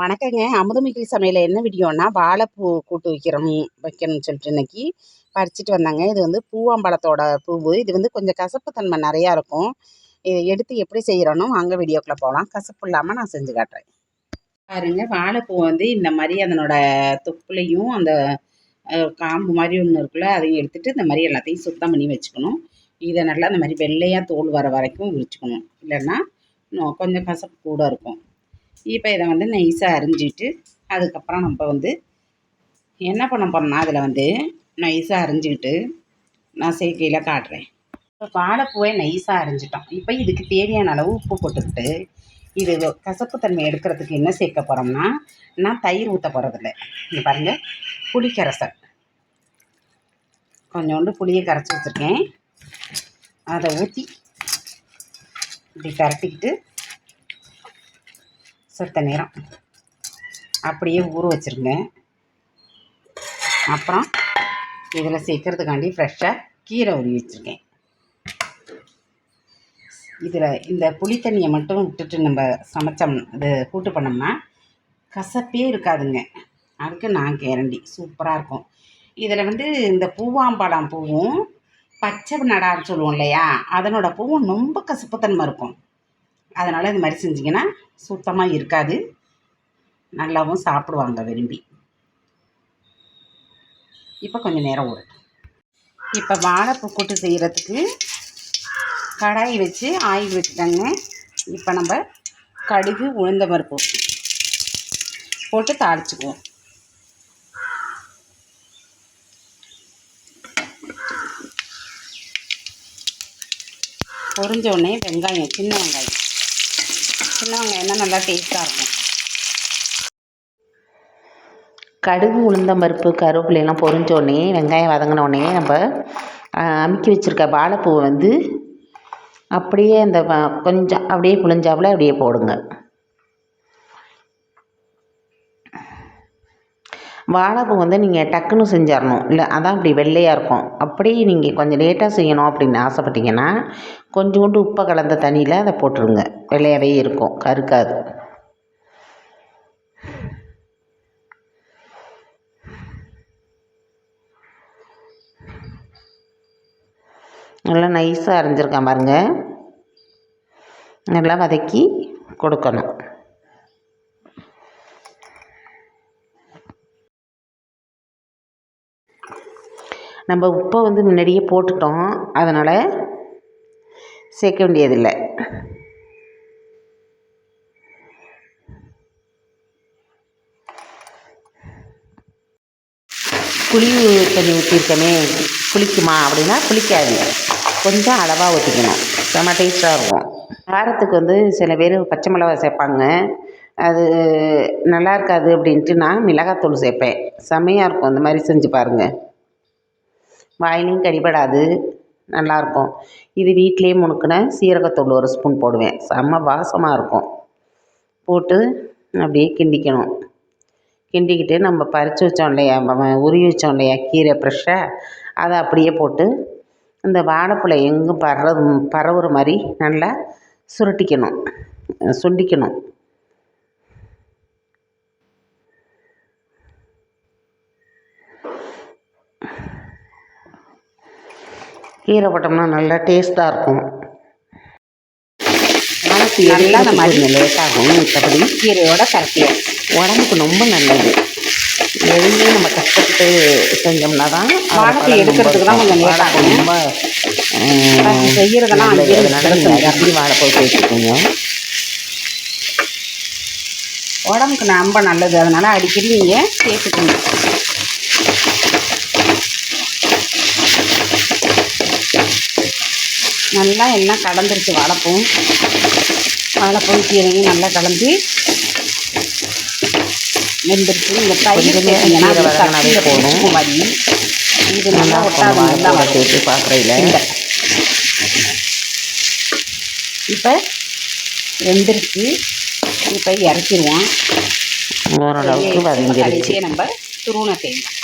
வணக்கங்க. அமுதமிக்கி சமையல் என்ன வீடியோன்னா வாழைப்பூ கூட்டு வைக்கிறோம் வைக்கணும்னு சொல்லிட்டு இன்னைக்கு பறிச்சுட்டு வந்தாங்க. இது வந்து பூவாம்பழத்தோட பூவு. இது வந்து கொஞ்சம் கசப்பு தன்மை நிறையா இருக்கும். இதை எடுத்து எப்படி செய்கிறோன்னு வாங்க வீடியோக்குள்ளே போகலாம் கசப்பு இல்லாமல் நான் செஞ்சு காட்டுறேன். பாருங்க வாழைப்பூ வந்து இந்த மாதிரி அதனோட தொப்புலையும் அந்த காம்பு மாதிரி ஒன்று இருக்குல்ல அதையும் எடுத்துகிட்டு இந்த மாதிரி எல்லாத்தையும் சுத்தம் பண்ணி வச்சுக்கணும். இதை நல்லா இந்த மாதிரி வெள்ளையாக தோல் வர வரைக்கும் விரிச்சுக்கணும் இல்லைன்னா இன்னும் கொஞ்சம் கசப்பு கூட இருக்கும். இப்போ இதை வந்து நைஸாக அரிஞ்சிட்டு அதுக்கப்புறம் நம்ம வந்து என்ன பண்ண போனோம்னா அதில் வந்து நைஸாக அரிஞ்சிக்கிட்டு நான் சேர்க்கையில் காட்டுறேன். இப்போ வாழைப்பூவை நைஸாக அரிஞ்சிட்டோம். இப்போ இதுக்கு தேவையான அளவு உப்பு போட்டுக்கிட்டு இது கசப்புத்தன்மை எடுக்கிறதுக்கு என்ன சேர்க்க போகிறோம்னா நான் தயிர் ஊற்ற போகிறதில்ல இங்கே பாருங்கள் புளி கொஞ்சோண்டு புளியை கரைச்சி வச்சுருக்கேன். அதை ஊற்றி இப்படி பரட்டிக்கிட்டு செத்த நேரம். அப்படியே ஊற வச்சுருங்க. அப்புறம் இதில் சேர்க்கறதுக்காண்டி ஃப்ரெஷ்ஷாக கீரை உருவி வச்சுருக்கேன். இதில் இந்த புளி தண்ணியை மட்டும் விட்டுட்டு நம்ம சமைச்சோம் இது கூட்டு பண்ணோம்னா கசப்பே இருக்காதுங்க. அதுக்கு நான் கேரண்டி சூப்பராக இருக்கும். இதில் வந்து இந்த பூவாம்பழம் பூவும் பச்சை நடான்னு சொல்லுவோம் இல்லையா? அதனோட பூவும் ரொம்ப கசப்புத்தன்மை இருக்கும். அதனால் இது மாதிரி செஞ்சிங்கன்னா சுத்தமாக இருக்காது. நல்லாவும் சாப்பிடுவாங்க விரும்பி. இப்போ கொஞ்சம் நேரம் ஊறட்டும். இப்போ வாழைப்பூ கூட்டு செய்கிறதுக்கு கடாய் வச்சு ஆயில் வச்சுட்டாங்க. இப்போ நம்ம கடுகு உளுந்த பருப்பு போட்டு தாளிச்சுக்குவோம். பொறிஞ்ச உடனே வெங்காயம் சின்ன வெங்காயம் சின்ன வெங்காயம் தான் நல்லா டேஸ்ட்டாக இருக்கும். கடுகு உளுந்தம் பருப்பு கருவேப்பிலையெல்லாம் பொறிஞ்சோடனே வெங்காயம் வதங்கினோடனே நம்ம அமுக்கி வச்சுருக்க வாழைப்பூவை வந்து அப்படியே அந்த வ- கொஞ்சம் அப்படியே புளிஞ்சாப்புல அப்படியே போடுங்க. வாழைப்பூ வந்து நீங்கள் டக்குன்னு செஞ்சிடணும் இல்லை அதான் இப்படி வெள்ளையாக இருக்கும். அப்படியே நீங்கள் கொஞ்சம் லேட்டாக செய்யணும் அப்படின்னு ஆசைப்பட்டீங்கன்னா கொஞ்சோண்டு உப்பை கலந்த தண்ணியில் அதை போட்டுருங்க. வெள்ளையாகவே இருக்கும். கருக்காது. நல்லா நைஸாக அரைஞ்சிருக்கேன் பாருங்கள் நல்லா வதக்கி கொடுக்கணும். நம்ம உப்பை வந்து முன்னாடியே போட்டுட்டோம். அதனால் சேர்க்க வேண்டியதில்லை. புளி தண்ணி ஊற்றிருக்கமே புளிக்குமா அப்படின்னா புளிக்காது. கொஞ்சம் அளவாக ஊற்றிக்கணும் செம்ம டேஸ்ட்டாக இருக்கும். காரத்துக்கு வந்து சில பேர் பச்சை மிளகா சேர்ப்பாங்க. அது நல்லா இருக்காது அப்படின்ட்டு நான் மிளகாத்தூள் சேர்ப்பேன். செம்மையாக இருக்கும். அந்த மாதிரி செஞ்சு பாருங்கள் வாயிலையும் கடிபடாது. நல்லாயிருக்கும் இது வீட்டிலே முணுக்கின சீரகத்தூள் ஒரு ஸ்பூன் போடுவேன். செம்ம வாசமாக இருக்கும். போட்டு அப்படியே கிண்டிக்கணும். கிண்டிக்கிட்டு நம்ம பறித்து வச்சோம் இல்லையா? உருவி வச்சோம் இல்லையா? கீரை ஃப்ரெஷ்ஷாக அதை அப்படியே போட்டு இந்த வாழைப்பழ எங்கும் பரவு பரவுற மாதிரி நல்லா சுருட்டிக்கணும். சுண்டிக்கணும். கீரை போட்டோம்னா நல்லா டேஸ்ட்டாக இருக்கும் வாழைப்பூ நல்லா அந்த மாதிரி கொஞ்சம் லேட்டாகும் மற்றபடி கீரையோட கரைக்கியம் உடம்புக்கு ரொம்ப நல்லது எதுவுமே நம்ம கஷ்டப்பட்டு செஞ்சோம்னா தான் ரொம்ப எடுக்கிறதுக்கு தான். கொஞ்சம் ஆகும். ரொம்ப செய்யறதெல்லாம் நல்லது. அங்கேயே அதனால வச்சு நீங்கள் செஞ்சிடலாம். அடிக்கடி வாழைப்பூ சேர்த்துக்கோங்க உடம்புக்கு ரொம்ப நல்லது அதனால் அடிக்கடி நீங்கள் சேர்த்துக்கணும் நல்லா எண்ணெய் கலந்துருச்சு வாழைப்பூ. வாழைப்பூ கீரையும் நல்லா கலந்து வெந்துருச்சு. இந்த தயிர் சேர்த்தீங்கன்னா. பிடிச்சிக்கும் மாதிரி இது நல்லா ஒட்டாது சேர்த்து இந்த. இப்போ வெந்துருச்சு. இப்போ இறக்கிடுவோம். ஓரளவுக்கு நம்ம துருவன தேங்காய்.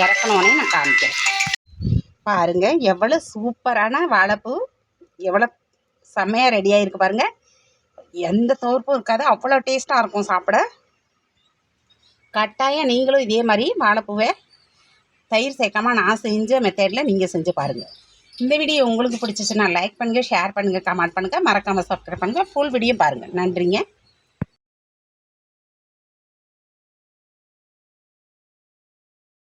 இறக்கணுன்னே நான் காமிக்கிறேன். பாருங்க எவ்வளோ சூப்பரான வாழைப்பூ எவ்வளோ செம்மையாக ரெடியாக இருக்குது பாருங்க. எந்த தோற்பும் இருக்காது அவ்வளோ டேஸ்ட்டாக இருக்கும் சாப்பிட. கட்டாயம் நீங்களும் இதே மாதிரி வாழைப்பூவை தயிர் சேர்க்காம நான் செஞ்ச மெத்தடில் நீங்கள் செஞ்சு பாருங்கள் இந்த வீடியோ உங்களுக்கு பிடிச்சிச்சுன்னா லைக் பண்ணுங்கள் ஷேர் பண்ணுங்கள் கமெண்ட் பண்ணுங்கள் மறக்காமல் சப்ஸ்கிரைப் பண்ணுங்கள் ஃபுல் வீடியோ பாருங்கள் நன்றிங்க.